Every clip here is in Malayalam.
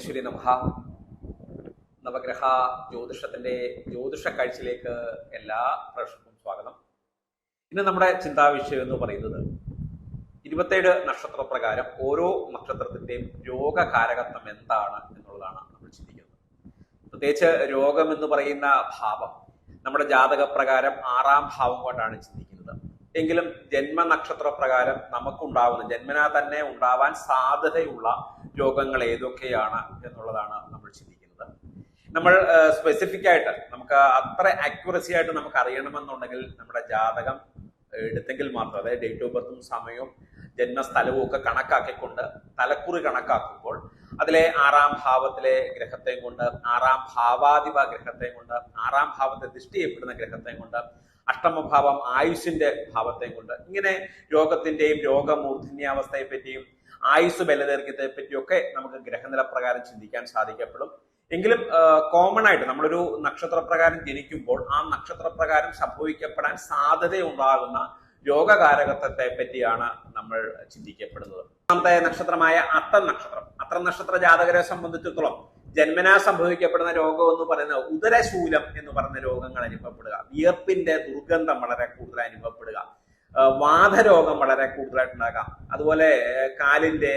ശ്രീ നമഹ. നവഗ്രഹ ജ്യോതിഷത്തിന്റെ ജ്യോതിഷ കാഴ്ചയിലേക്ക് എല്ലാ പ്രേക്ഷകർക്കും സ്വാഗതം. ഇന്ന് നമ്മുടെ ചിന്താവിഷയം എന്ന് പറയുന്നത് ഇരുപത്തേഴ് നക്ഷത്ര പ്രകാരം ഓരോ നക്ഷത്രത്തിന്റെയും രോഗകാരകത്വം എന്താണ് എന്നുള്ളതാണ് നമ്മൾ ചിന്തിക്കുന്നത്. പ്രത്യേകിച്ച് രോഗം എന്ന് പറയുന്ന ഭാവം നമ്മുടെ ജാതക പ്രകാരം ആറാം ഭാവം കൊണ്ടാണ് ചിന്തിക്കുന്നത്. എങ്കിലും ജന്മനക്ഷത്ര പ്രകാരം നമുക്കുണ്ടാവുന്ന ജന്മനാ തന്നെ ഉണ്ടാവാൻ സാധ്യതയുള്ള രോഗങ്ങൾ ഏതൊക്കെയാണ് എന്നുള്ളതാണ് നമ്മൾ ചിന്തിക്കുന്നത്. നമ്മൾ സ്പെസിഫിക് ആയിട്ട് നമുക്ക് അത്ര അക്യുറസി ആയിട്ട് നമുക്ക് അറിയണമെന്നുണ്ടെങ്കിൽ നമ്മുടെ ജാതകം എടുത്തെങ്കിൽ മാത്രം അതായത് ഡേറ്റ് ഓഫ് ബർത്തും സമയവും ജന്മസ്ഥലവും ഒക്കെ കണക്കാക്കിക്കൊണ്ട് തലക്കുറി കണക്കാക്കുമ്പോൾ അതിലെ ആറാം ഭാവത്തിലെ ഗ്രഹത്തെയും കൊണ്ട് ആറാം ഭാവാധിപ ഗ്രഹത്തെയും കൊണ്ട് ആറാം ഭാവത്തെ ദൃഷ്ടി ചെയ്യപ്പെടുന്ന ഗ്രഹത്തെയും കൊണ്ട് അഷ്ടമഭാവം ആയുഷിന്റെ ഭാവത്തെ കൊണ്ട് ഇങ്ങനെ രോഗത്തിന്റെയും രോഗമൂർധന്യാവസ്ഥയെ പറ്റിയും ആയുസ് ബലദൈർഘ്യത്തെ പറ്റിയൊക്കെ നമുക്ക് ഗ്രഹനില പ്രകാരം ചിന്തിക്കാൻ സാധിക്കപ്പെടും. എങ്കിലും കോമൺ ആയിട്ട് നമ്മളൊരു നക്ഷത്രപ്രകാരം ജനിക്കുമ്പോൾ ആ നക്ഷത്രപ്രകാരം സംഭവിക്കപ്പെടാൻ സാധ്യതയുണ്ടാകുന്ന രോഗകാരകത്വത്തെ പറ്റിയാണ് നമ്മൾ ചിന്തിക്കപ്പെടുന്നത്. ഒന്നാമത്തെ നക്ഷത്രമായ അത്തം നക്ഷത്രം. അത്തം നക്ഷത്ര ജാതകരെ സംബന്ധിച്ചിടത്തോളം ജന്മനാ സംഭവിക്കപ്പെടുന്ന രോഗം എന്ന് പറയുന്നത് ഉദരശൂലം എന്ന് പറയുന്ന രോഗങ്ങൾ അനുഭവപ്പെടുക. വിയർപ്പിന്റെ ദുർഗന്ധം വളരെ കൂടുതൽ അനുഭവപ്പെടുക. വാതരോഗം വളരെ കൂടുതലായിട്ടുണ്ടാകാം. അതുപോലെ കാലിന്റെ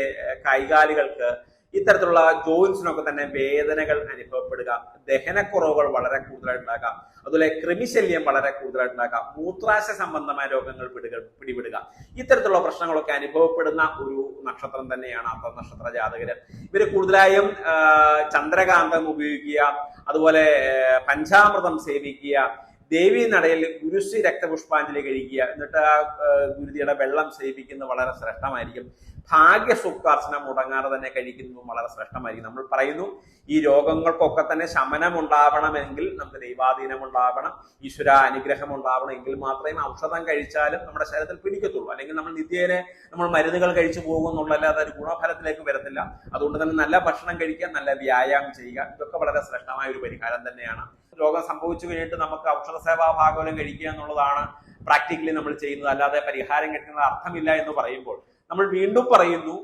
കൈകാലുകൾക്ക് ഇത്തരത്തിലുള്ള ജോയിൻസിനൊക്കെ തന്നെ വേദനകൾ അനുഭവപ്പെടുക ദഹനക്കുറവുകൾ വളരെ കൂടുതലായിട്ടുണ്ടാകാം അതുപോലെ കൃമിശല്യം വളരെ കൂടുതലായിട്ടുണ്ടാകാം മൂത്രാശയ സംബന്ധമായ രോഗങ്ങൾ പിടിക പിടിപെടുക. ഇത്തരത്തിലുള്ള പ്രശ്നങ്ങളൊക്കെ അനുഭവപ്പെടുന്ന ഒരു നക്ഷത്രം തന്നെയാണ് അത്ത നക്ഷത്ര ജാതകര്. ഇവർ കൂടുതലായും ചന്ദ്രകാന്തം ഉപയോഗിക്കുക അതുപോലെ പഞ്ചാമൃതം സേവിക്കുക ദേവി നടയിൽ ഗുരുശ്രീ രക്തപുഷ്പാഞ്ജലി കഴിക്കുക. എന്നിട്ട് ആ ഗുരുതിയുടെ വെള്ളം സേവിക്കുന്നത് വളരെ ശ്രേഷ്ഠമായിരിക്കും. ഭാഗ്യ ഭാഗ്യസൂക്താർച്ചന മുടങ്ങാതെ തന്നെ കഴിക്കുന്നതും വളരെ ശ്രേഷ്ഠമായിരിക്കും. നമ്മൾ പറയുന്നു ഈ രോഗങ്ങൾക്കൊക്കെ തന്നെ ശമനം ഉണ്ടാവണമെങ്കിൽ നമുക്ക് ദൈവാധീനം ഉണ്ടാവണം ഈശ്വര അനുഗ്രഹം ഉണ്ടാവണം എങ്കിൽ മാത്രമേ ഔഷധം കഴിച്ചാലും നമ്മുടെ ശരീരത്തിൽ പിടിക്കത്തുള്ളൂ. അല്ലെങ്കിൽ നമ്മൾ നിത്യേനെ നമ്മൾ മരുന്നുകൾ കഴിച്ചു പോകും എന്നുള്ളതല്ലാതെ ഒരു ഗുണഫലത്തിലേക്ക് വരത്തില്ല. അതുകൊണ്ട് തന്നെ നല്ല ഭക്ഷണം കഴിക്കുക നല്ല വ്യായാമം ചെയ്യുക. ഇതൊക്കെ വളരെ ശ്രേഷ്ഠമായ ഒരു പരിഹാരം തന്നെയാണ്. രോഗം സംഭവിച്ചു കഴിഞ്ഞിട്ട് നമുക്ക് ഔഷധ സേവാ ഭാഗവലം കഴിക്കുക എന്നുള്ളതാണ് പ്രാക്ടിക്കലി നമ്മൾ ചെയ്യുന്നത്. അല്ലാതെ പരിഹാരം കിട്ടുന്നത് അർത്ഥമില്ല എന്ന് പറയുമ്പോൾ നമ്മൾ വീണ്ടും പറയുന്നു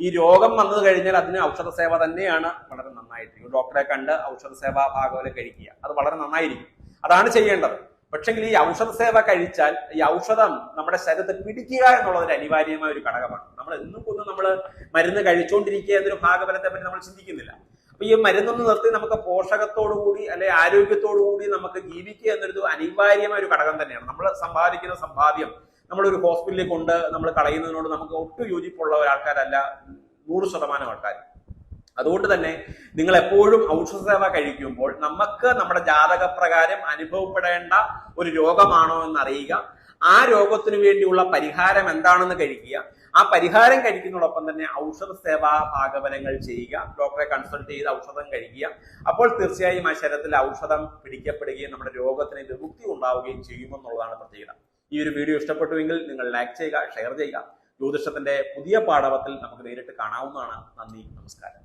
ഈ രോഗം വന്നു കഴിഞ്ഞാൽ അതിന് ഔഷധ സേവ തന്നെയാണ് വളരെ നന്നായിട്ടിരിക്കും ഡോക്ടറെ കണ്ട് ഔഷധ സേവാ ഭാഗവലം കഴിക്കുക. അത് വളരെ നന്നായിരിക്കും. അതാണ് ചെയ്യേണ്ടത്. പക്ഷെങ്കിൽ ഈ ഔഷധ സേവ കഴിച്ചാൽ ഈ ഔഷധം നമ്മുടെ ശരീരത്തെ പിടിക്കുക എന്നുള്ളതിന് അനിവാര്യമായ ഒരു ഘടകമാണ്. നമ്മൾ എന്നും കൊന്നും നമ്മൾ മരുന്ന് കഴിച്ചുകൊണ്ടിരിക്കുക എന്നൊരു ഭാഗഫലത്തെ പറ്റി നമ്മൾ ചിന്തിക്കുന്നില്ല. അപ്പൊ ഈ മരുന്നൊന്ന് നിർത്തി നമുക്ക് പോഷകത്തോടുകൂടി അല്ലെ ആരോഗ്യത്തോടു കൂടി നമുക്ക് ജീവിക്കുക എന്നൊരു അനിവാര്യമായ ഒരു ഘടകം തന്നെയാണ്. നമ്മൾ സമ്പാദിക്കുന്ന സമ്പാദ്യം നമ്മളൊരു ഹോസ്പിറ്റലിൽ കൊണ്ട് നമ്മൾ കളയുന്നതിനോട് നമുക്ക് ഒട്ടും യോജിപ്പുള്ള ഒരാൾക്കാരല്ല നൂറ് ശതമാനം ആൾക്കാർ. അതുകൊണ്ട് തന്നെ നിങ്ങൾ എപ്പോഴും ഔഷധ സേവ കഴിക്കുമ്പോൾ നമുക്ക് നമ്മുടെ ജാതകപ്രകാരം അനുഭവപ്പെടേണ്ട ഒരു രോഗമാണോ എന്ന് അറിയുക ആ രോഗത്തിനു വേണ്ടിയുള്ള പരിഹാരം എന്താണെന്ന് കഴിക്കുക. ആ പരിഹാരം കഴിക്കുന്നതോടൊപ്പം തന്നെ ഔഷധ സേവാ ഭാഗവനങ്ങൾ ചെയ്യുക ഡോക്ടറെ കൺസൾട്ട് ചെയ്ത് ഔഷധം കഴിക്കുക. അപ്പോൾ തീർച്ചയായും ആ ശരീരത്തിൽ ഔഷധം പിടിക്കപ്പെടുകയും നമ്മുടെ രോഗത്തിന് വിമുക്തി ഉണ്ടാവുകയും ചെയ്യുമെന്നുള്ളതാണ് പ്രത്യേകത. ഈ ഒരു വീഡിയോ ഇഷ്ടപ്പെട്ടുവെങ്കിൽ നിങ്ങൾ ലൈക്ക് ചെയ്യുക ഷെയർ ചെയ്യുക. ജ്യോതിഷത്തിന്റെ പുതിയ പാഠവത്തിൽ നമുക്ക് നേരിട്ട് കാണാവുന്നതാണ്. നന്ദി നമസ്കാരം.